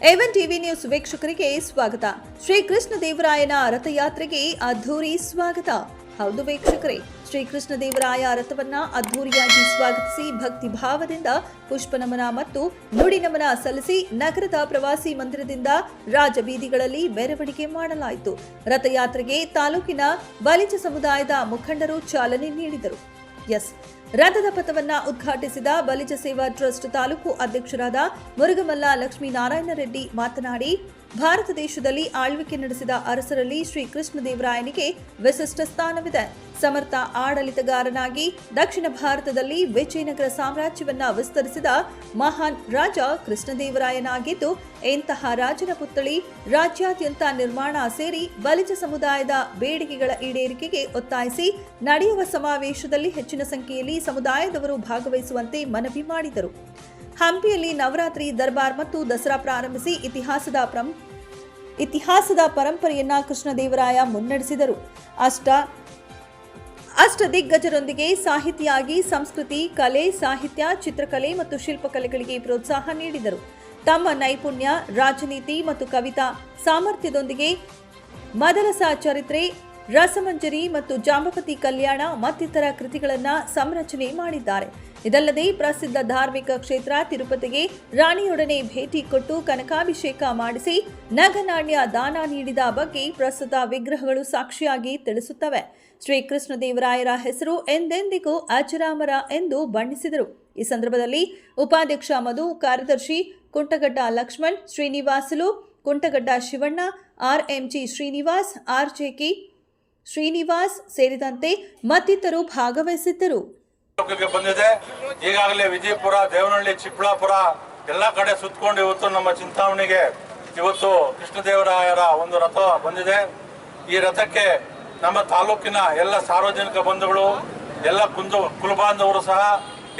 ಎವನ್ TV news ವೀಕ್ಷಕರಿಗೆ ಸ್ವಾಗತ. ಶ್ರೀಕೃಷ್ಣ ದೇವರಾಯನ ರಥಯಾತ್ರೆಗೆ ಅದ್ಧೂರಿ ಸ್ವಾಗತ. ಹೌದು ವೀಕ್ಷಕರೇ, ಶ್ರೀಕೃಷ್ಣ ದೇವರಾಯ ರಥವನ್ನ ಅದ್ಧೂರಿಯಾಗಿ ಸ್ವಾಗತಿಸಿ ಭಕ್ತಿ ಭಾವದಿಂದ ಪುಷ್ಪನಮನ ಮತ್ತು ನುಡಿ ನಮನ ಸಲ್ಲಿಸಿ ನಗರದ ಪ್ರವಾಸಿ ಮಂದಿರದಿಂದ ರಾಜಬೀದಿಗಳಲ್ಲಿ ಮೆರವಣಿಗೆ ಮಾಡಲಾಯಿತು. ರಥಯಾತ್ರೆಗೆ ತಾಲೂಕಿನ ಬಲಿಜ ಸಮುದಾಯದ ಮುಖಂಡರು ಚಾಲನೆ ನೀಡಿದರು. ಎಸ್. ರಥದ ಪಥವನ್ನ ಉದ್ಘಾಟಿಸಿದ ಬಲಿಜ ಸೇವಾ ಟ್ರಸ್ಟ್ ತಾಲೂಕು ಅಧ್ಯಕ್ಷರಾದ ಮುರುಗಮಲ್ಲ ಲಕ್ಷ್ಮೀನಾರಾಯಣ ರೆಡ್ಡಿ ಮಾತನಾಡಿ ಭಾರತ ದೇಶದಲ್ಲಿ ಆಳ್ವಿಕೆ ನಡೆಸಿದ ಅರಸರಲ್ಲಿ ಶ್ರೀ ಕೃಷ್ಣದೇವರಾಯನಿಗೆ ವಿಶಿಷ್ಟ ಸ್ಥಾನವಿದೆ. ಸಮರ್ಥ ಆಡಳಿತಗಾರನಾಗಿ ದಕ್ಷಿಣ ಭಾರತದಲ್ಲಿ ವಿಜಯನಗರ ಸಾಮ್ರಾಜ್ಯವನ್ನ ವಿಸ್ತರಿಸಿದ ಮಹಾನ್ ರಾಜ ಕೃಷ್ಣದೇವರಾಯನಾಗಿದ್ದು, ಇಂತಹ ರಾಜನ ಪುತ್ಥಳಿ ರಾಜ್ಯಾದ್ಯಂತ ನಿರ್ಮಾಣ ಸೇರಿ ಬಲಿಜ ಸಮುದಾಯದ ಬೇಡಿಕೆಗಳ ಈಡೇರಿಕೆಗೆ ಒತ್ತಾಯಿಸಿ ನಡೆಯುವ ಸಮಾವೇಶದಲ್ಲಿ ಹೆಚ್ಚಿನ ಸಂಖ್ಯೆಯಲ್ಲಿ ಸಮುದಾಯದವರು ಭಾಗವಹಿಸುವಂತೆ ಮನವಿ ಮಾಡಿದರು. ಹಂಪಿಯಲ್ಲಿ ನವರಾತ್ರಿ ದರ್ಬಾರ್ ಮತ್ತು ದಸರಾ ಪ್ರಾರಂಭಿಸಿ ಇತಿಹಾಸದ ಪ್ರಮ್, ಇತಿಹಾಸದ ಪರಂಪರೆಯನ್ನ ಕೃಷ್ಣದೇವರಾಯ ಮುನ್ನಡೆಸಿದರು. ಅಷ್ಟ ಅಷ್ಟ ದಿಗ್ಗಜರೊಂದಿಗೆ ಸಾಹಿತಿಯಾಗಿ ಸಂಸ್ಕೃತಿ, ಕಲೆ, ಸಾಹಿತ್ಯ, ಚಿತ್ರಕಲೆ ಮತ್ತು ಶಿಲ್ಪಕಲೆಗಳಿಗೆ ಪ್ರೋತ್ಸಾಹ ನೀಡಿದರು. ತಮ್ಮ ನೈಪುಣ್ಯ, ರಾಜನೀತಿ ಮತ್ತು ಕವಿತಾ ಸಾಮರ್ಥ್ಯದೊಂದಿಗೆ ಮದರಸ ಚರಿತ್ರೆ, ರಸಮಂಜರಿ ಮತ್ತು ಜಾಂಬಪತಿ ಕಲ್ಯಾಣ ಮತ್ತಿತರ ಕೃತಿಗಳನ್ನು ಸಂರಚನೆ ಮಾಡಿದ್ದಾರೆ. ಇದಲ್ಲದೆ ಪ್ರಸಿದ್ಧ ಧಾರ್ಮಿಕ ಕ್ಷೇತ್ರ ತಿರುಪತಿಗೆ ರಾಣಿಯೊಡನೆ ಭೇಟಿ ಕೊಟ್ಟು ಕನಕಾಭಿಷೇಕ ಮಾಡಿಸಿ ನಗನಾಣ್ಯ ದಾನ ನೀಡಿದ ಬಗ್ಗೆ ಪ್ರಸ್ತುತ ವಿಗ್ರಹಗಳು ಸಾಕ್ಷಿಯಾಗಿ ತಿಳಿಸುತ್ತವೆ. ಶ್ರೀಕೃಷ್ಣದೇವರಾಯರ ಹೆಸರು ಎಂದೆಂದಿಗೂ ಅಜರಾಮರ ಎಂದು ಬಣ್ಣಿಸಿದರು. ಈ ಸಂದರ್ಭದಲ್ಲಿ ಉಪಾಧ್ಯಕ್ಷ ಮಧು, ಕಾರ್ಯದರ್ಶಿ ಕುಂಟಗಡ್ಡ ಲಕ್ಷ್ಮಣ್, ಶ್ರೀನಿವಾಸಲು ಕುಂಟಗಡ್ಡ ಶಿವಣ್ಣ, ಆರ್ಎಂಜಿ ಶ್ರೀನಿವಾಸ್, ಆರ್ಜೆಕಿ ಶ್ರೀನಿವಾಸ್ ಸೇರಿದಂತೆ ಮತ್ತಿತರು ಭಾಗವಹಿಸಿದ್ದರು. ಬಂದಿದೆ. ಈಗಾಗಲೇ ವಿಜಯಪುರ, ದೇವನಹಳ್ಳಿ, ಚಿಕ್ಕಬಳ್ಳಾಪುರ ಎಲ್ಲ ಕಡೆ ಸುತ್ತಕೊಂಡು ಇವತ್ತು ನಮ್ಮ ಚಿಂತಾಮಣಿಗೆ ಇವತ್ತು ಕೃಷ್ಣದೇವರಾಯರ ಒಂದು ರಥ ಬಂದಿದೆ. ಈ ರಥಕ್ಕೆ ನಮ್ಮ ತಾಲೂಕಿನ ಎಲ್ಲ ಸಾರ್ವಜನಿಕ ಬಂಧುಗಳು, ಎಲ್ಲ ಕುಂದು ಕುಲಬಾಂಧವರು ಸಹ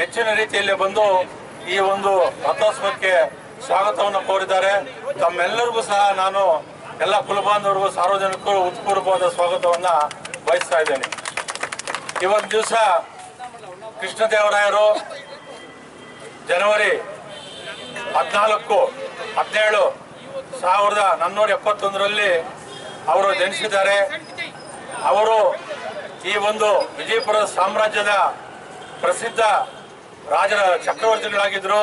ಹೆಚ್ಚಿನ ರೀತಿಯಲ್ಲಿ ಬಂದು ಈ ಒಂದು ರಥೋತ್ಸವಕ್ಕೆ ಸ್ವಾಗತವನ್ನು ಕೋರಿದ್ದಾರೆ. ತಮ್ಮೆಲ್ಲರಿಗೂ ಸಹ ನಾನು ಎಲ್ಲ ಕುಲಬಾಂಧವರಿಗೂ ಸಾರ್ವಜನಿಕರು ಉತ್ಪೂರ್ವವಾದ ಸ್ವಾಗತವನ್ನು ಬಯಸ್ತಾ ಇದ್ದೇನೆ. ಇವತ್ತು ದಿವಸ ಕೃಷ್ಣದೇವರಾಯರು ಜನವರಿ ಹದಿನಾಲ್ಕು, ಹದಿನೇಳು, ಸಾವಿರದ ನಾನ್ನೂರ ಎಪ್ಪತ್ತೊಂದರಲ್ಲಿ ಅವರು ಜನಿಸಿದ್ದಾರೆ. ಅವರು ಈ ಒಂದು ವಿಜಯಪುರ ಸಾಮ್ರಾಜ್ಯದ ಪ್ರಸಿದ್ಧ ರಾಜರ ಚಕ್ರವರ್ತಿಗಳಾಗಿದ್ದರು.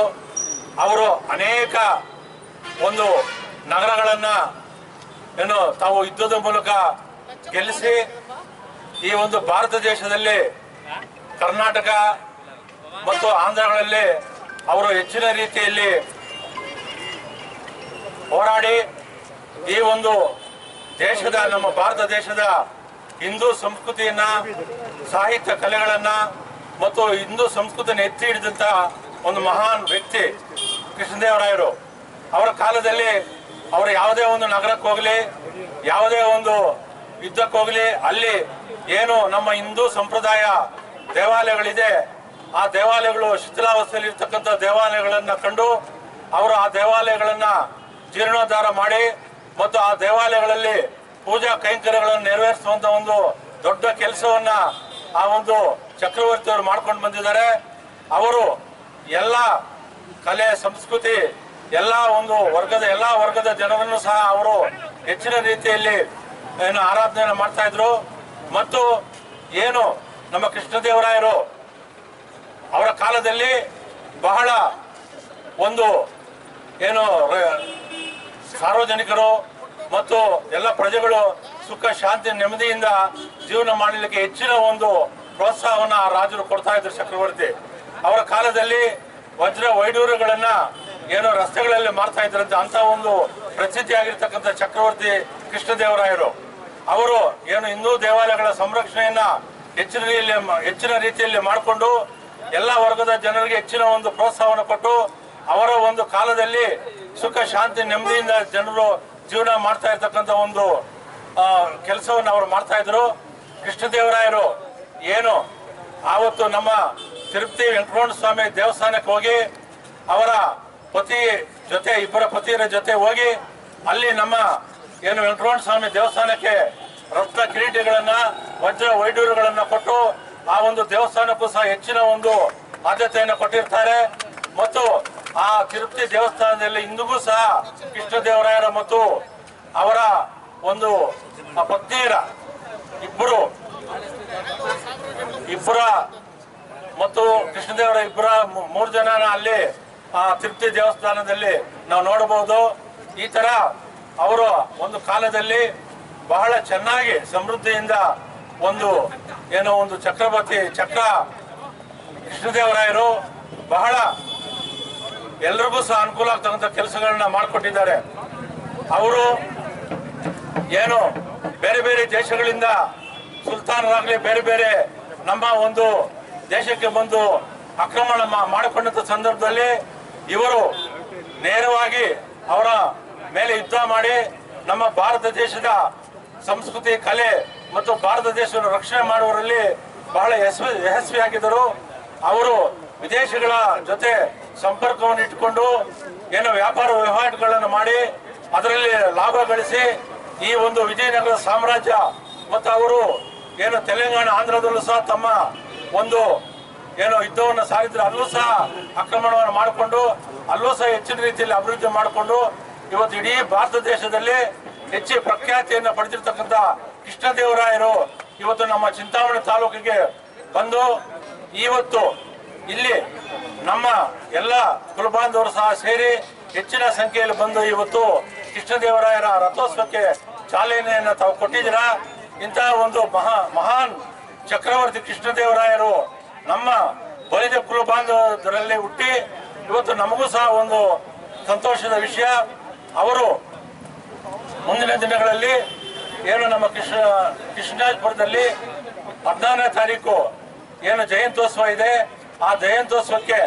ಅವರು ಅನೇಕ ಒಂದು ನಗರಗಳನ್ನು ಏನು ತಾವು ಯುದ್ಧದ ಮೂಲಕ ಗೆಲ್ಲಿಸಿ ಈ ಒಂದು ಭಾರತ ದೇಶದಲ್ಲಿ ಕರ್ನಾಟಕ ಮತ್ತು ಆಂಧ್ರಗಳಲ್ಲಿ ಅವರು ಹೆಚ್ಚಿನ ರೀತಿಯಲ್ಲಿ ಹೋರಾಡಿ ಈ ಒಂದು ದೇಶದ, ನಮ್ಮ ಭಾರತ ದೇಶದ ಹಿಂದೂ ಸಂಸ್ಕೃತಿಯನ್ನ, ಸಾಹಿತ್ಯ ಕಲೆಗಳನ್ನ ಮತ್ತು ಹಿಂದೂ ಸಂಸ್ಕೃತಿಯನ್ನು ಎತ್ತಿ ಹಿಡಿದಂತ ಒಂದು ಮಹಾನ್ ವ್ಯಕ್ತಿ ಕೃಷ್ಣದೇವರಾಯರು. ಅವರ ಕಾಲದಲ್ಲಿ ಅವರು ಯಾವುದೇ ಒಂದು ನಗರಕ್ಕೆ ಹೋಗಲಿ, ಯಾವುದೇ ಒಂದು ಯುದ್ಧಕ್ಕೆ ಹೋಗಲಿ, ಅಲ್ಲಿ ಏನು ನಮ್ಮ ಹಿಂದೂ ಸಂಪ್ರದಾಯ ದೇವಾಲಯಗಳಿದೆ. ಆ ದೇವಾಲಯಗಳು ಶಿಥಿಲಾವಸ್ಥೆಯಲ್ಲಿ ಇರ್ತಕ್ಕಂಥ ದೇವಾಲಯಗಳನ್ನ ಕಂಡು ಅವರು ಆ ದೇವಾಲಯಗಳನ್ನ ಜೀರ್ಣೋದ್ಧಾರ ಮಾಡಿ ಮತ್ತು ಆ ದೇವಾಲಯಗಳಲ್ಲಿ ಪೂಜಾ ಕೈಂಕರ್ಯಗಳನ್ನು ನೆರವೇರಿಸುವಂತ ಒಂದು ದೊಡ್ಡ ಕೆಲಸವನ್ನ ಆ ಒಂದು ಚಕ್ರವರ್ತಿಯವರು ಮಾಡ್ಕೊಂಡು ಬಂದಿದ್ದಾರೆ. ಅವರು ಎಲ್ಲ ಕಲೆ, ಸಂಸ್ಕೃತಿ, ಎಲ್ಲ ಒಂದು ವರ್ಗದ, ಎಲ್ಲ ವರ್ಗದ ಜನರನ್ನು ಸಹ ಅವರು ಹೆಚ್ಚಿನ ರೀತಿಯಲ್ಲಿ ಏನು ಆರಾಧನೆಯನ್ನು ಮಾಡ್ತಾ ಇದ್ರು. ಮತ್ತು ಏನು ನಮ್ಮ ಕೃಷ್ಣದೇವರಾಯರು ಅವರ ಕಾಲದಲ್ಲಿ ಬಹಳ ಒಂದು ಏನು ಸಾರ್ವಜನಿಕರು ಮತ್ತು ಎಲ್ಲ ಪ್ರಜೆಗಳು ಸುಖ, ಶಾಂತಿ, ನೆಮ್ಮದಿಯಿಂದ ಜೀವನ ಮಾಡಲಿಕ್ಕೆ ಹೆಚ್ಚಿನ ಒಂದು ಪ್ರೋತ್ಸಾಹವನ್ನ ರಾಜರು ಕೊಡ್ತಾ ಇದ್ರು ಚಕ್ರವರ್ತಿ. ಅವರ ಕಾಲದಲ್ಲಿ ವಜ್ರ ವೈಡೂರ್ಯಗಳನ್ನ ಏನೋ ರಸ್ತೆಗಳಲ್ಲಿ ಮಾರ್ತಾ ಇದ್ರಂತೆ ಅಂತ ಒಂದು ಪ್ರಸಿದ್ಧಿಯಾಗಿರ್ತಕ್ಕಂಥ ಚಕ್ರವರ್ತಿ ಕೃಷ್ಣದೇವರಾಯರು. ಅವರು ಏನು ಹಿಂದೂ ದೇವಾಲಯಗಳ ಸಂರಕ್ಷಣೆಯನ್ನ ಹೆಚ್ಚಿನ ರೀತಿಯಲ್ಲಿ ಹೆಚ್ಚಿನ ರೀತಿಯಲ್ಲಿ ಮಾಡಿಕೊಂಡು ಎಲ್ಲ ವರ್ಗದ ಜನರಿಗೆ ಹೆಚ್ಚಿನ ಒಂದು ಪ್ರೋತ್ಸಾಹವನ್ನು ಕೊಟ್ಟು ಅವರ ಒಂದು ಕಾಲದಲ್ಲಿ ಸುಖ, ಶಾಂತಿ, ನೆಮ್ಮದಿಯಿಂದ ಜನರು ಜೀವನ ಮಾಡ್ತಾ ಇರ್ತಕ್ಕಂಥ ಒಂದು ಕೆಲಸವನ್ನು ಅವರು ಮಾಡ್ತಾ ಇದ್ರು. ಕೃಷ್ಣದೇವರಾಯರು ಏನು ಆವತ್ತು ನಮ್ಮ ತಿರುಪತಿ ವೆಂಕಟರಮಣ ಸ್ವಾಮಿ ದೇವಸ್ಥಾನಕ್ಕೆ ಹೋಗಿ ಅವರ ಪತಿ ಜೊತೆ, ಇಬ್ಬರ ಪತಿಯರ ಜೊತೆ ಹೋಗಿ ಅಲ್ಲಿ ನಮ್ಮ ಏನು ವೆಂಕಟರಮಣ ಸ್ವಾಮಿ ದೇವಸ್ಥಾನಕ್ಕೆ ರಕ್ತ ಕಿರೀಟಿಗಳನ್ನ ವಜ್ರ ವೈಡೂರುಗಳನ್ನ ಕೊಟ್ಟು ಆ ಒಂದು ದೇವಸ್ಥಾನಕ್ಕೂ ಸಹ ಹೆಚ್ಚಿನ ಒಂದು ಆದ್ಯತೆಯನ್ನು ಕೊಟ್ಟಿರ್ತಾರೆ. ಮತ್ತು ಆ ತಿರುಪತಿ ದೇವಸ್ಥಾನದಲ್ಲಿ ಇಂದಿಗೂ ಸಹ ಕೃಷ್ಣದೇವರಾಯರ ಮತ್ತು ಅವರ ಒಂದು ಪತ್ನಿಯರ ಇಬ್ಬರು, ಇಬ್ಬರ ಮತ್ತು ಕೃಷ್ಣದೇವರ ಇಬ್ಬರ ಮೂರು ಜನನ ಅಲ್ಲಿ ಆ ತಿರುಪತಿ ದೇವಸ್ಥಾನದಲ್ಲಿ ನಾವು ನೋಡಬಹುದು. ಈ ತರ ಅವರು ಒಂದು ಕಾಲದಲ್ಲಿ ಬಹಳ ಚೆನ್ನಾಗಿ ಸಮೃದ್ಧಿಯಿಂದ ಒಂದು ಏನೋ ಒಂದು ಚಕ್ರವರ್ತಿ ಚಕ್ರ. ಕೃಷ್ಣದೇವರಾಯರು ಬಹಳ ಎಲ್ರಿಗೂ ಸಹ ಅನುಕೂಲ ಆಗ್ತಕ್ಕಂಥ ಕೆಲಸಗಳನ್ನ ಮಾಡಿಕೊಟ್ಟಿದ್ದಾರೆ. ಅವರು ಏನು ಬೇರೆ ಬೇರೆ ದೇಶಗಳಿಂದ ಸುಲ್ತಾನರಾಗಲಿ ಬೇರೆ ಬೇರೆ ನಮ್ಮ ಒಂದು ದೇಶಕ್ಕೆ ಬಂದು ಆಕ್ರಮಣ ಮಾ- ಮಾಡಿಕೊಂಡಂತ ಸಂದರ್ಭದಲ್ಲಿ ಇವರು ನೇರವಾಗಿ ಅವರ ಮೇಲೆ ಯುದ್ಧ ಮಾಡಿ ನಮ್ಮ ಭಾರತ ದೇಶದ ಸಂಸ್ಕೃತಿ, ಕಲೆ ಮತ್ತು ಭಾರತ ದೇಶವನ್ನು ರಕ್ಷಣೆ ಮಾಡುವರಲ್ಲಿ ಬಹಳ ಯಶಸ್ವಿ ಯಶಸ್ವಿಯಾಗಿದ್ದರು. ಅವರು ವಿದೇಶಗಳ ಜೊತೆ ಸಂಪರ್ಕವನ್ನು ಇಟ್ಟುಕೊಂಡು ಏನು ವ್ಯಾಪಾರ ವ್ಯವಹಾರಗಳನ್ನು ಮಾಡಿ ಅದರಲ್ಲಿ ಲಾಭ ಗಳಿಸಿ ಈ ಒಂದು ವಿಜಯನಗರ ಸಾಮ್ರಾಜ್ಯ ಮತ್ತು ಅವರು ಏನು ತೆಲಂಗಾಣ, ಆಂಧ್ರದಲ್ಲೂ ಸಹ ತಮ್ಮ ಒಂದು ಏನು ಯುದ್ಧವನ್ನು ಸಾರಿದ್ರೆ ಅಲ್ಲೂ ಸಹ ಆಕ್ರಮಣವನ್ನು ಮಾಡಿಕೊಂಡು, ಅಲ್ಲೂ ಸಹ ಹೆಚ್ಚಿನ ರೀತಿಯಲ್ಲಿ ಅಭಿವೃದ್ಧಿ ಮಾಡಿಕೊಂಡು, ಇವತ್ತು ಇಡೀ ಭಾರತ ದೇಶದಲ್ಲಿ ಹೆಚ್ಚು ಪ್ರಖ್ಯಾತಿಯನ್ನು ಪಡೆದಿರ್ತಕ್ಕಂಥ ಕೃಷ್ಣದೇವರಾಯರು ಇವತ್ತು ನಮ್ಮ ಚಿಂತಾಮಣಿ ತಾಲೂಕಿಗೆ ಬಂದು ಇವತ್ತು ಇಲ್ಲಿ ನಮ್ಮ ಎಲ್ಲ ಕುಲಬಾಂಧವರು ಸಹ ಸೇರಿ ಹೆಚ್ಚಿನ ಸಂಖ್ಯೆಯಲ್ಲಿ ಬಂದು ಇವತ್ತು ಕೃಷ್ಣದೇವರಾಯರ ರಥೋತ್ಸವಕ್ಕೆ ಚಾಲನೆಯನ್ನು ತಾವು ಕೊಟ್ಟಿದ್ದೀರಾ? ಇಂತಹ ಒಂದು ಮಹಾ, ಮಹಾನ್ ಚಕ್ರವರ್ತಿ ಕೃಷ್ಣದೇವರಾಯರು ನಮ್ಮ ಬಲಿದ ಕುಲಬಾಂಧವರಲ್ಲಿ ಹುಟ್ಟಿ ಇವತ್ತು ನಮಗೂ ಸಹ ಒಂದು ಸಂತೋಷದ ವಿಷಯ. ಅವರು ಮುಂದಿನ ದಿನಗಳಲ್ಲಿ ಏನು ನಮ್ಮ ಕೃಷ್ಣ ಕೃಷ್ಣರಾಜಪುರದಲ್ಲಿ ಹದಿನಾರನೇ ತಾರೀಕು ಏನು ಜಯಂತ್ಯೋತ್ಸವ ಇದೆ, ಆ ಜಯಂತ್ಯೋತ್ಸವಕ್ಕೆ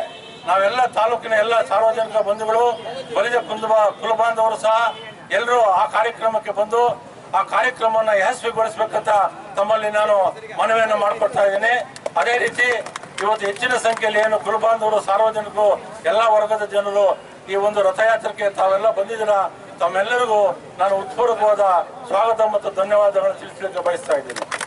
ನಾವೆಲ್ಲ ತಾಲೂಕಿನ ಎಲ್ಲ ಸಾರ್ವಜನಿಕ ಬಂಧುಗಳು ಬಲಿದ ಕುಲ ಕುಲಬಾಂಧವರು ಸಹ ಎಲ್ಲರೂ ಆ ಕಾರ್ಯಕ್ರಮಕ್ಕೆ ಬಂದು ಆ ಕಾರ್ಯಕ್ರಮವನ್ನು ಯಶಸ್ವಿಗೊಳಿಸಬೇಕಂತ ತಮ್ಮಲ್ಲಿ ನಾನು ಮನವಿಯನ್ನು ಮಾಡಿಕೊಡ್ತಾ ಇದ್ದೀನಿ. ಅದೇ ರೀತಿ ಇವತ್ತು ಹೆಚ್ಚಿನ ಸಂಖ್ಯೆಯಲ್ಲಿ ಏನು ಕುಲಬಾಂಧವರು, ಸಾರ್ವಜನಿಕರು, ಎಲ್ಲ ವರ್ಗದ ಜನರು ಈ ಒಂದು ರಥಯಾತ್ರೆಗೆ ತಾವೆಲ್ಲ ಬಂದಿದ್ದೀರಾ? ತಮ್ಮೆಲ್ಲರಿಗೂ ನಾನು ಉತ್ಪೂರ್ವಕವಾದ ಸ್ವಾಗತ ಮತ್ತು ಧನ್ಯವಾದಗಳನ್ನು ತಿಳಿಸಲಿಕ್ಕೆ ಬಯಸ್ತಾ ಇದ್ದೀನಿ.